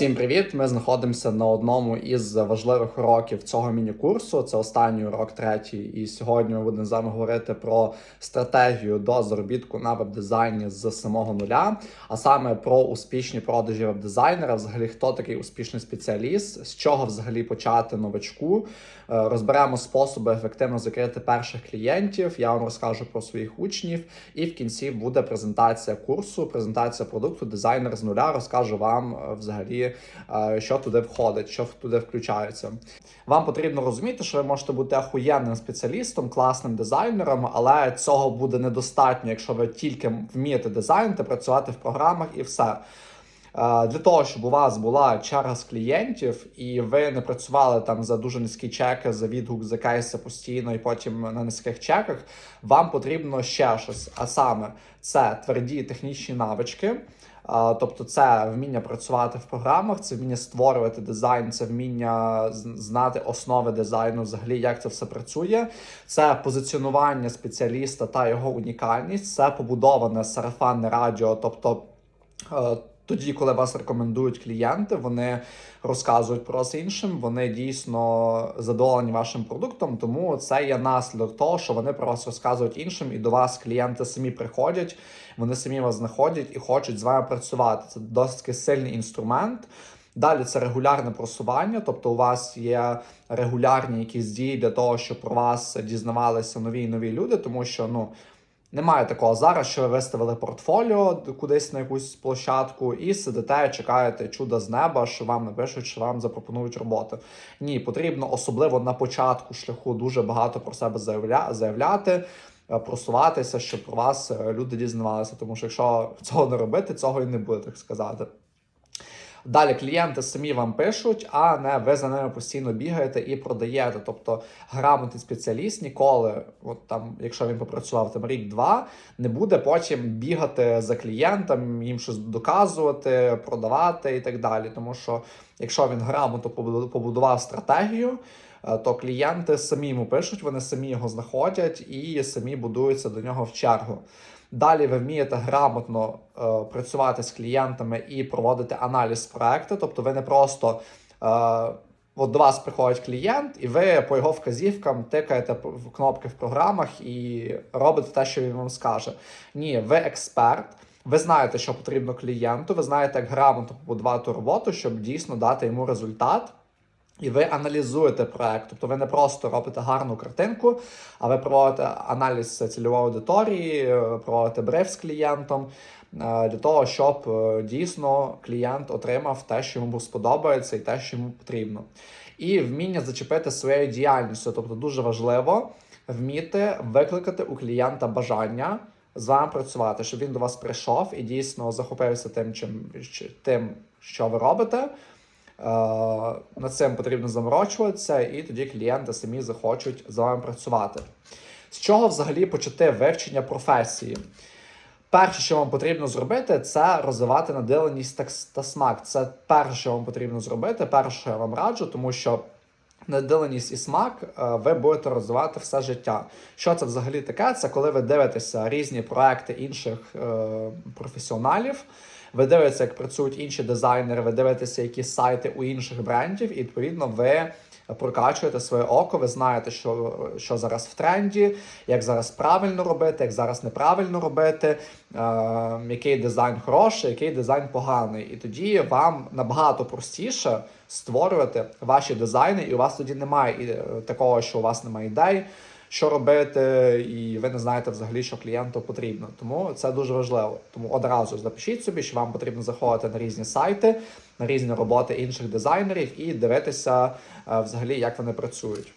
Всім привіт! Ми знаходимося на одному із важливих уроків цього міні-курсу. Це останній урок третій. І сьогодні ми будемо з вами говорити про стратегію до заробітку на веб-дизайні з самого нуля, а саме про успішні продажі веб-дизайнера. Взагалі, хто такий успішний спеціаліст, з чого взагалі почати новачку. Е, Розберемо способи ефективно закрити перших клієнтів. Я вам розкажу про своїх учнів, і в кінці буде презентація курсу, презентація продукту, дизайнер з нуля. Розкажу вам е, взагалі, е, що туди входить, що туди включається. Вам потрібно розуміти, що ви можете бути ахуєнним спеціалістом, класним дизайнером, але цього буде недостатньо, якщо ви тільки вмієте дизайнити, працювати в програмах і все. Е, Для того, щоб у вас була черга з клієнтів, і ви не працювали там за дуже низькі чеки, за відгук за кейси постійно і потім на низьких чеках, вам потрібно ще щось. А саме це тверді технічні навички. Тобто, це вміння працювати в програмах, це вміння створювати дизайн, це вміння знати основи дизайну, взагалі як це все працює. Це позиціонування спеціаліста та його унікальність, це побудоване сарафанне радіо, тобто. Тоді, коли вас рекомендують клієнти, вони розказують про вас іншим, вони дійсно задоволені вашим продуктом. Тому це є наслідок того, що вони про вас розказують іншим, і до вас клієнти самі приходять, вони самі вас знаходять і хочуть з вами працювати. Це досить сильний інструмент. Далі це регулярне просування, тобто у вас є регулярні якісь дії для того, щоб про вас дізнавалися нові і нові люди, тому що ну. Немає такого зараз, що ви виставили портфоліо кудись на якусь площадку і сидите, чекаєте чуда з неба, що вам напишуть, що вам запропонують роботу. Ні, потрібно особливо на початку шляху дуже багато про себе заявля... заявляти, е, просуватися, щоб про вас е, люди дізнавалися. Тому що якщо цього не робити, цього і не буде, так сказати. Далі клієнти самі вам пишуть, а не ви за ними постійно бігаєте і продаєте. Тобто грамотний спеціаліст ніколи, от там, якщо він попрацював там рік-два, не буде потім бігати за клієнтом, їм щось доказувати, продавати і так далі. Тому що якщо він грамотно побуду- побудував стратегію, е, то клієнти самі йому пишуть, вони самі його знаходять і самі будуються до нього в чергу. Далі ви вмієте грамотно е, працювати з клієнтами і проводити аналіз проекту. Тобто ви не просто е, от до вас приходить клієнт, і ви по його вказівкам тикаєте в кнопки в програмах і робите те, що він вам скаже. Ні, ви експерт. Ви знаєте, що потрібно клієнту, ви знаєте, як грамотно побудувати роботу, щоб дійсно дати йому результат. І ви аналізуєте проект, тобто ви не просто робите гарну картинку, а ви проводите аналіз цільової аудиторії, проводите бриф з клієнтом е, для того, щоб е, дійсно клієнт отримав те, що йому сподобається, і те, що йому потрібно. І вміння зачепити своєю діяльністю, тобто дуже важливо вміти викликати у клієнта бажання з вами працювати, щоб він до вас прийшов і дійсно захопився тим, чим тим, що ви робите. Е, Над цим потрібно заморочуватися, і тоді клієнти самі захочуть з вами працювати. З чого взагалі почати вивчення професії? Перше, що вам потрібно зробити, це розвивати надиленість та, смак. Це перше, що вам потрібно зробити. Перше, що я вам раджу, тому що надиленість і смак е, ви будете розвивати все життя. Що це взагалі таке? Це коли ви дивитеся різні проекти інших е, професіоналів. Ви дивитеся, як працюють інші дизайнери, ви дивитеся, які сайти у інших брендів, і відповідно ви прокачуєте своє око, ви знаєте, що, що зараз в тренді, як зараз правильно робити, як зараз неправильно робити, е, який дизайн хороший, який дизайн поганий. І тоді вам набагато простіше створювати ваші дизайни, і у вас тоді немає е, такого, що у вас немає ідей. Що робити, і ви не знаєте взагалі, що клієнту потрібно. Тому це дуже важливо. Тому одразу запишіть собі, що вам потрібно заходити на різні сайти, на різні роботи інших дизайнерів і дивитися е, взагалі, як вони працюють.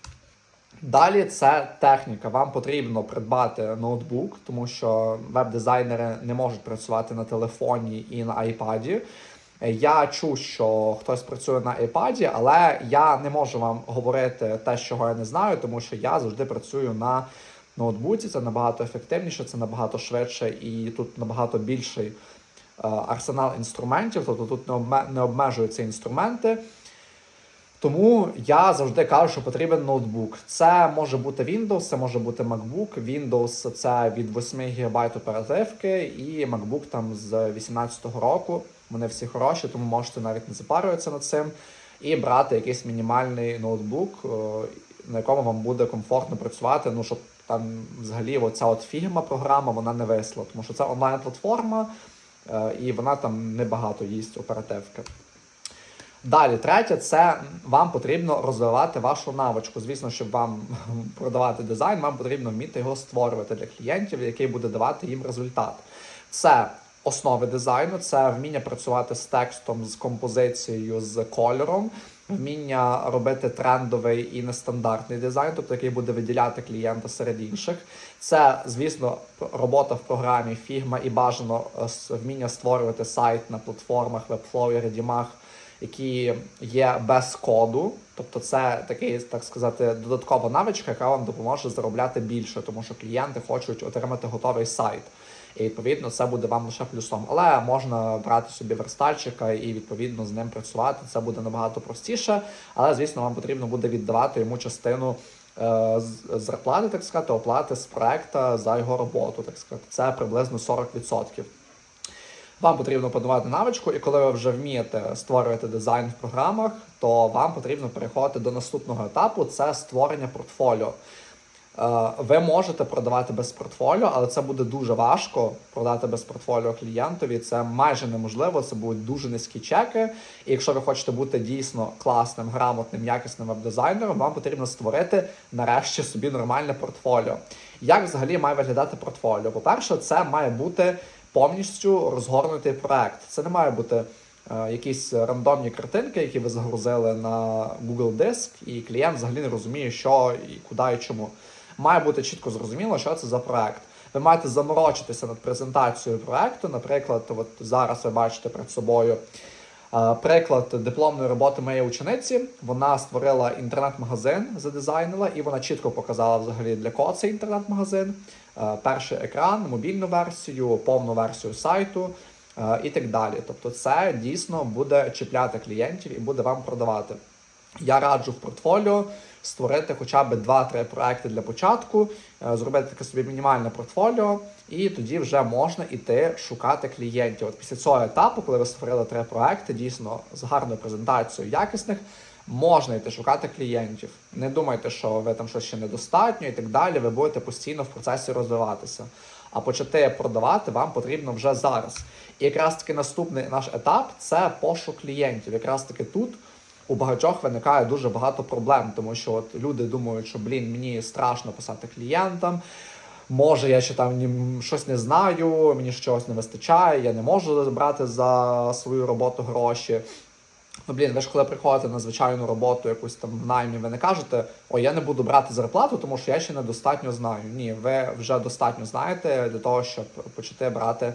Далі це техніка. Вам потрібно придбати ноутбук, тому що веб-дизайнери не можуть працювати на телефоні і на айпаді. Я чув, що хтось працює на iPad, але я не можу вам говорити те, чого я не знаю, тому що я завжди працюю на ноутбуці. Це набагато ефективніше, це набагато швидше і тут набагато більший е, арсенал інструментів. Тобто тут не обмежуються інструменти. Тому я завжди кажу, що потрібен ноутбук. Це може бути Windows, це може бути MacBook. Windows це від 8 ГБ оперативки, і MacBook там з 18-го року вони всі хороші, тому можете навіть не запарюватися над цим. І брати якийсь мінімальний ноутбук, е, на якому вам буде комфортно працювати. Ну щоб там взагалі оця от фігма програма вона не висла, тому що це онлайн-платформа, е, і вона там небагато їсть оперативки. Далі, третє, це вам потрібно розвивати вашу навичку. Звісно, щоб вам продавати дизайн, вам потрібно вміти його створювати для клієнтів, який буде давати їм результат. Це основи дизайну, це вміння працювати з текстом, з композицією, з кольором, вміння робити трендовий і нестандартний дизайн, тобто який буде виділяти клієнта серед інших. Це, звісно, робота в програмі Figma і бажано е, вміння створювати сайт на платформах і Readymag, які є без коду. Тобто, це такий, так сказати, додаткова навичка, яка вам допоможе заробляти більше, тому що клієнти хочуть отримати готовий сайт. І відповідно це буде вам лише плюсом. Але можна брати собі верстальчика і відповідно з ним працювати. Це буде набагато простіше. Але звісно, вам потрібно буде віддавати йому частину е, зарплати, так сказати, оплати з проекта за його роботу. Так сказати, це приблизно 40%. Вам потрібно подавати навичку, і коли ви вже вмієте створювати дизайн в програмах, то вам потрібно переходити до наступного етапу це створення портфоліо. Е, Ви можете продавати без портфоліо, але це буде дуже важко продати без портфоліо клієнтові. Це майже неможливо. Це будуть дуже низькі чеки. І якщо ви хочете бути дійсно класним, грамотним, якісним веб-дизайнером, вам потрібно створити нарешті собі нормальне портфоліо. Як взагалі має виглядати портфоліо? По-перше, це має бути повністю розгорнутий проект. Це не має бути е, якісь рандомні картинки, які ви загрузили на Google Диск, і клієнт взагалі не розуміє, що і куди і чому. Має бути чітко зрозуміло, що це за проект. Ви маєте заморочитися над презентацією проекту. Наприклад, от зараз ви бачите перед собою е, приклад дипломної роботи моєї учениці. Вона створила інтернет-магазин, задизайнила, і вона чітко показала взагалі для кого цей інтернет-магазин. Е, Перший екран, мобільну версію, повну версію сайту е, і так далі. Тобто, це дійсно буде чіпляти клієнтів і буде вам продавати. Я раджу в портфоліо створити хоча б 2-3 проекти для початку, е, зробити таке собі мінімальне портфоліо, і тоді вже можна іти шукати клієнтів. От після цього етапу, коли ви створили три проекти, дійсно з гарною презентацією якісних, можна йти шукати клієнтів. Не думайте, що ви там щось ще недостатньо і так далі. Ви будете постійно в процесі розвиватися. А почати продавати вам потрібно вже зараз. І якраз таки наступний наш етап це пошук клієнтів. Якраз таки тут у багатьох виникає дуже багато проблем, тому що от люди думають, що блін, мені страшно писати клієнтам. Може, я ще там щось не знаю, мені щось не вистачає, я не можу брати за свою роботу гроші. Ну, блін, ви ж коли приходите на звичайну роботу, якусь там в наймі, ви не кажете, о, я не буду брати зарплату, тому що я ще недостатньо знаю. Ні, ви вже достатньо знаєте для того, щоб почати брати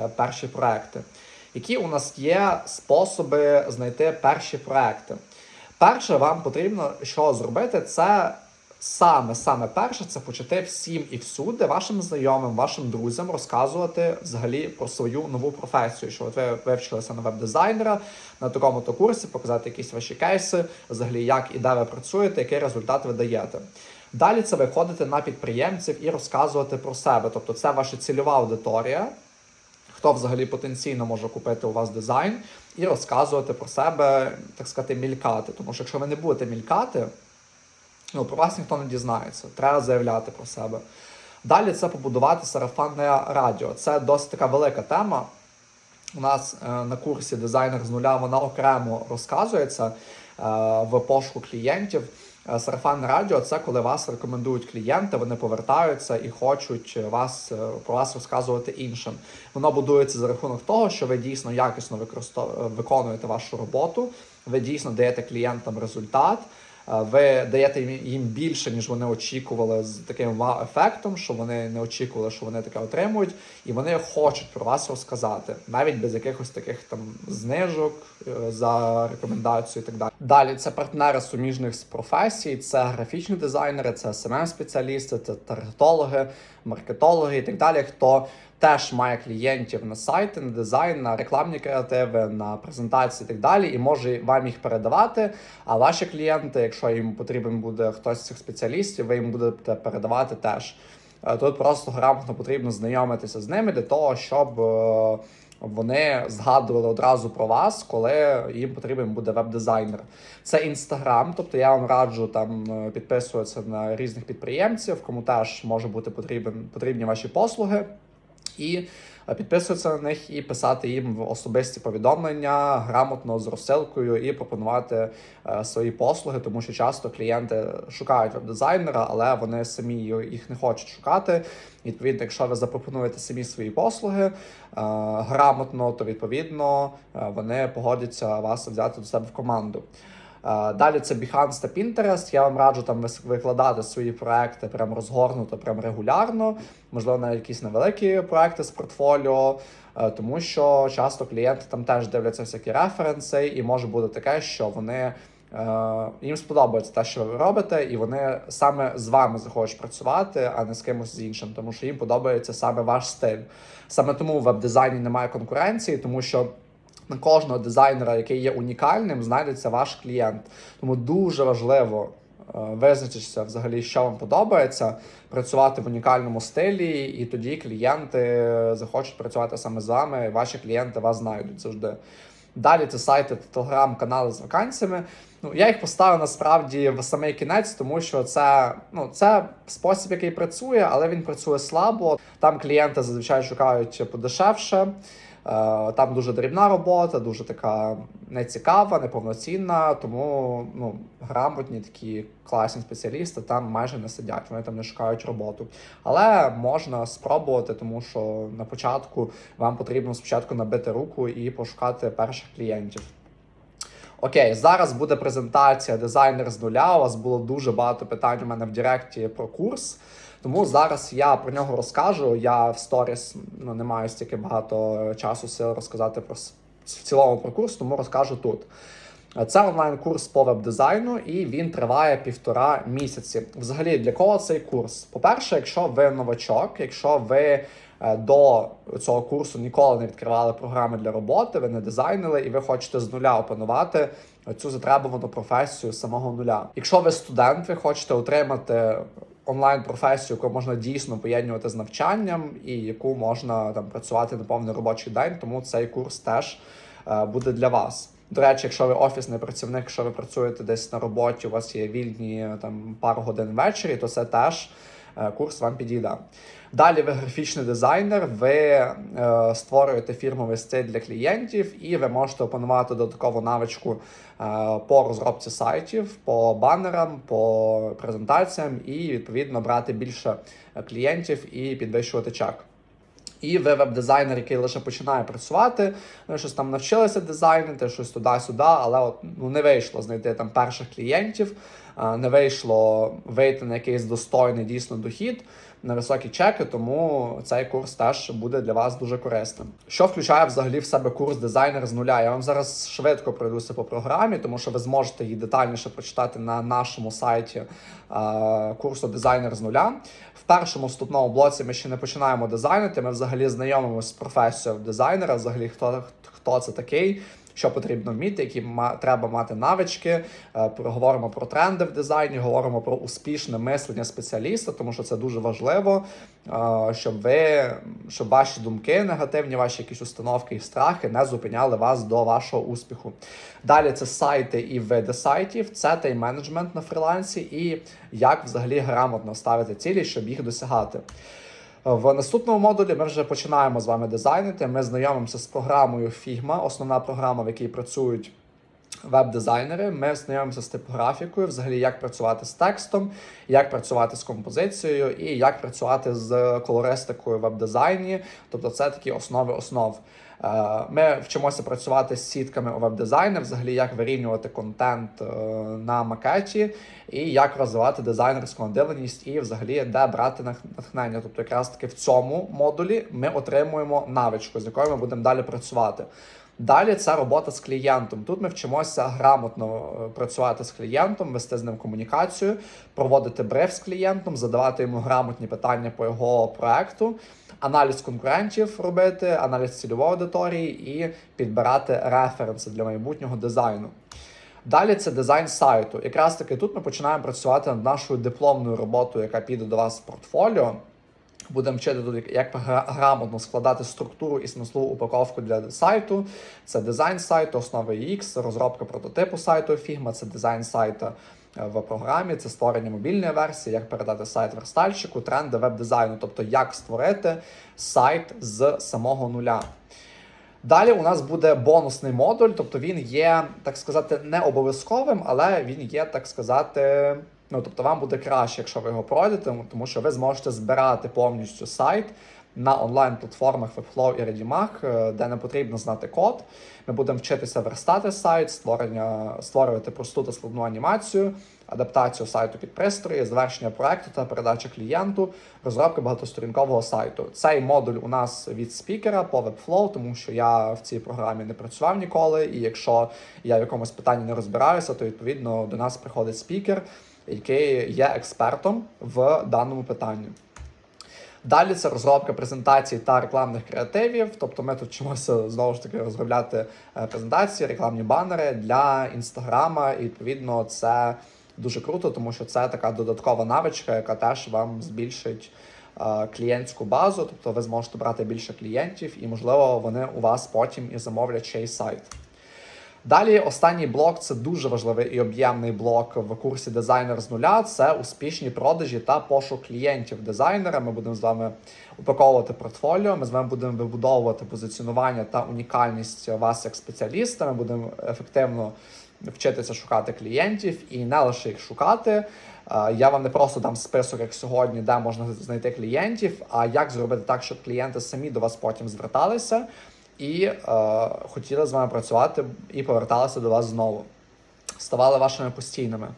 е, перші проекти. Які у нас є способи знайти перші проекти? Перше, вам потрібно що зробити, це саме саме перше, це почати всім і всюди вашим знайомим, вашим друзям розказувати взагалі про свою нову професію. Що от ви вивчилися на веб-дизайнера на такому то курсі, показати якісь ваші кейси, взагалі як і де ви працюєте, який результат ви даєте. Далі це виходити на підприємців і розказувати про себе. Тобто, це ваша цільова аудиторія, хто взагалі потенційно може купити у вас дизайн і розказувати про себе, так сказати, мількати. Тому що якщо ви не будете мількати, ну, про вас ніхто не дізнається. Треба заявляти про себе. Далі це побудувати сарафанне радіо. Це досить така велика тема. У нас е, на курсі дизайнер з нуля вона окремо розказується е, в пошуку клієнтів. Е, Сарафанне радіо це коли вас рекомендують клієнти, вони повертаються і хочуть вас про вас розказувати іншим. Воно будується за рахунок того, що ви дійсно якісно виконуєте вашу роботу, ви дійсно даєте клієнтам результат. Ви даєте їм- більше, ніж вони очікували з таким вау-ефектом, що вони не очікували, що вони таке отримують, і вони хочуть про вас розказати, навіть без якихось таких там знижок е, за рекомендацію і так далі. Далі це партнери суміжних з професій, це графічні дизайнери, це smm спеціалісти це таргетологи, маркетологи і так далі. Хто теж має клієнтів на сайти, на дизайн, на рекламні креативи, на презентації і так далі, і може вам їх передавати. А ваші клієнти, якщо їм потрібен буде хтось з цих спеціалістів, ви їм будете передавати теж. Е, Тут просто грамотно потрібно знайомитися з ними для того, щоб е, вони згадували одразу про вас, коли їм потрібен буде веб-дизайнер. Це інстаграм, тобто я вам раджу там е, підписуватися на різних підприємців, кому теж може бути потрібен потрібні ваші послуги. І е, підписуватися на них і писати їм в особисті повідомлення грамотно з розсилкою і пропонувати е, свої послуги, тому що часто клієнти шукають веб-дизайнера, але вони самі їх не хочуть шукати. Відповідно, якщо ви запропонуєте самі свої послуги е, грамотно, то відповідно вони погодяться вас взяти до себе в команду. Е, Далі це Behance та Pinterest. Я вам раджу там викладати свої проекти прям розгорнуто, прям регулярно, можливо, навіть якісь невеликі проекти з портфоліо, е, тому що часто клієнти там теж дивляться всякі референси, і може бути таке, що вони. е, Їм сподобається те, що ви робите, і вони саме з вами захочуть працювати, а не з кимось з іншим, тому що їм подобається саме ваш стиль. Саме тому в веб-дизайні немає конкуренції, тому що на кожного дизайнера, який є унікальним, знайдеться ваш клієнт. Тому дуже важливо е, визначитися взагалі, що вам подобається, працювати в унікальному стилі, і тоді клієнти захочуть працювати саме з вами, ваші клієнти вас знайдуть завжди. Далі це сайти та телеграм-канали з вакансіями. Ну, я їх поставив насправді в самий кінець, тому що це, ну, це спосіб, який працює, але він працює слабо. Там клієнти зазвичай шукають подешевше. Е, Там дуже дрібна робота, дуже така нецікава, неповноцінна. Тому ну, грамотні такі класні спеціалісти там майже не сидять, вони там не шукають роботу. Але можна спробувати, тому що на початку вам потрібно спочатку набити руку і пошукати перших клієнтів. Окей, зараз буде презентація дизайнер з нуля. У вас було дуже багато питань у мене в Директі про курс. Тому зараз я про нього розкажу. Я в сторіс ну, не маю стільки багато часу сил розказати про в цілому про курс, тому розкажу тут. Це онлайн-курс по веб-дизайну, і він триває півтора місяці. Взагалі, для кого цей курс? По-перше, якщо ви новачок, якщо ви е, до цього курсу ніколи не відкривали програми для роботи, ви не дизайнили, і ви хочете з нуля опанувати цю затребувану професію самого нуля. Якщо ви студент, ви хочете отримати онлайн професію, яку можна дійсно поєднувати з навчанням, і яку можна там працювати на повний робочий день, тому цей курс теж е, буде для вас. До речі, якщо ви офісний працівник, якщо ви працюєте десь на роботі, у вас є вільні там пару годин ввечері, то це теж е, курс вам підійде. Далі ви графічний дизайнер, ви е, створюєте фірмовий стиль для клієнтів, і ви можете опанувати додаткову навичку е, по розробці сайтів, по банерам, по презентаціям, і відповідно брати більше е, клієнтів і підвищувати чек. І ви веб-дизайнер, який лише починає працювати, ви щось там навчилися дизайнити, щось туди-сюди, але от ну не вийшло знайти там перших клієнтів, не вийшло вийти на якийсь достойний дійсно дохід на високі чеки, тому цей курс теж буде для вас дуже корисним. Що включає взагалі в себе курс дизайнер з нуля? Я вам зараз швидко пройдуся по програмі, тому що ви зможете її детальніше прочитати на нашому сайті а, курсу дизайнер з нуля. В першому вступному блоці ми ще не починаємо дизайнити. Ми взагалі знайомимося з професією дизайнера, взагалі хто, хто це такий. Що потрібно вміти, які ма- треба мати навички. Е, Говоримо про тренди в дизайні, говоримо про успішне мислення спеціаліста, тому що це дуже важливо, е, щоб ви щоб ваші думки негативні, ваші якісь установки і страхи не зупиняли вас до вашого успіху. Далі це сайти і види сайтів, це тайм-менеджмент на фрілансі, і як взагалі грамотно ставити цілі, щоб їх досягати. В наступному модулі ми вже починаємо з вами дизайнити. Ми знайомимося з програмою Figma, основна програма, в якій працюють веб-дизайнери. Ми знайомимося з типографікою, взагалі, як працювати з текстом, як працювати з композицією і як працювати з колористикою в веб-дизайні. Тобто, це такі основи основ. Е, Ми вчимося працювати з сітками у веб-дизайні, взагалі як вирівнювати контент е, на макеті, і як розвивати дизайнерську надивленість, і взагалі де брати натхнення. Тобто, якраз таки в цьому модулі ми отримуємо навичку, з якою ми будемо далі працювати. Далі це робота з клієнтом. Тут ми вчимося грамотно е, працювати з клієнтом, вести з ним комунікацію, проводити бриф з клієнтом, задавати йому грамотні питання по його проекту, аналіз конкурентів робити, аналіз цільової аудиторії і підбирати референси для майбутнього дизайну. Далі це дизайн сайту. Якраз таки тут ми починаємо працювати над нашою дипломною роботою, яка піде до вас в портфоліо. Будемо вчити тут, як гра- грамотно складати структуру і смислову упаковку для сайту. Це дизайн сайту, основи UX, розробка прототипу сайту Figma, це дизайн сайту е, в програмі, це створення мобільної версії, як передати сайт верстальщику, тренди веб-дизайну, тобто як створити сайт з самого нуля. Далі у нас буде бонусний модуль, тобто він є, так сказати, не обов'язковим, але він є, так сказати, ну тобто вам буде краще, якщо ви його пройдете, тому що ви зможете збирати повністю сайт на онлайн-платформах Webflow і Readymag, е, де не потрібно знати код. Ми будемо вчитися верстати сайт, створення, створювати просту та складну анімацію, адаптацію сайту під пристрої, завершення проекту та передача клієнту, розробка багатосторінкового сайту. Цей модуль у нас від спікера по Webflow, тому що я в цій програмі не працював ніколи, і якщо я в якомусь питанні не розбираюся, то відповідно до нас приходить спікер, який є експертом в даному питанні. Далі це розробка презентацій та рекламних креативів. Тобто ми тут вчимося знову ж таки розробляти е, презентації, рекламні банери для інстаграма. І відповідно це дуже круто, тому що це така додаткова навичка, яка теж вам збільшить е, клієнтську базу. Тобто ви зможете брати більше клієнтів, і можливо вони у вас потім і замовлять ще й сайт. Далі останній блок це дуже важливий і об'ємний блок в курсі дизайнер з нуля. Це успішні продажі та пошук клієнтів дизайнера. Ми будемо з вами упаковувати портфоліо. Ми з вами будемо вибудовувати позиціонування та унікальність вас як спеціаліста. Ми будемо ефективно вчитися шукати клієнтів і не лише їх шукати. Е, Я вам не просто дам список, як сьогодні, де можна знайти клієнтів, а як зробити так, щоб клієнти самі до вас потім зверталися і е, хотіли з вами працювати і поверталися до вас знову, ставали вашими постійними.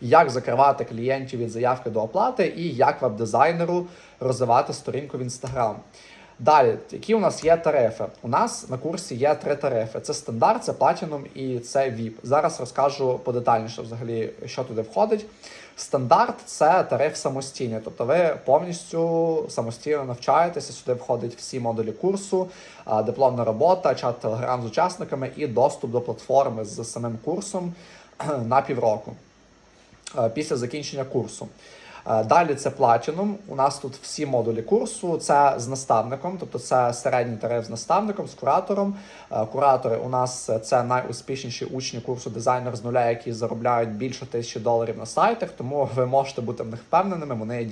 Як закривати клієнтів від заявки до оплати, і як веб-дизайнеру розвивати сторінку в Instagram. Далі, які у нас є тарифи? У нас на курсі є три тарифи: це стандарт, це Platinum і це VIP. Зараз розкажу подетальніше взагалі, що туди входить. Стандарт це тариф самостійний, тобто ви повністю самостійно навчаєтеся. Сюди входять всі модулі курсу, дипломна робота, чат телеграм з учасниками і доступ до платформи з самим курсом на півроку після закінчення курсу. Е, Далі це Platinum. У нас тут всі модулі курсу. Це з наставником, тобто це середній тариф з наставником, з куратором. Е, Куратори у нас це найуспішніші учні курсу дизайнер з нуля, які заробляють більше тисячі доларів на сайтах. Тому ви можете бути в них впевненими. Вони є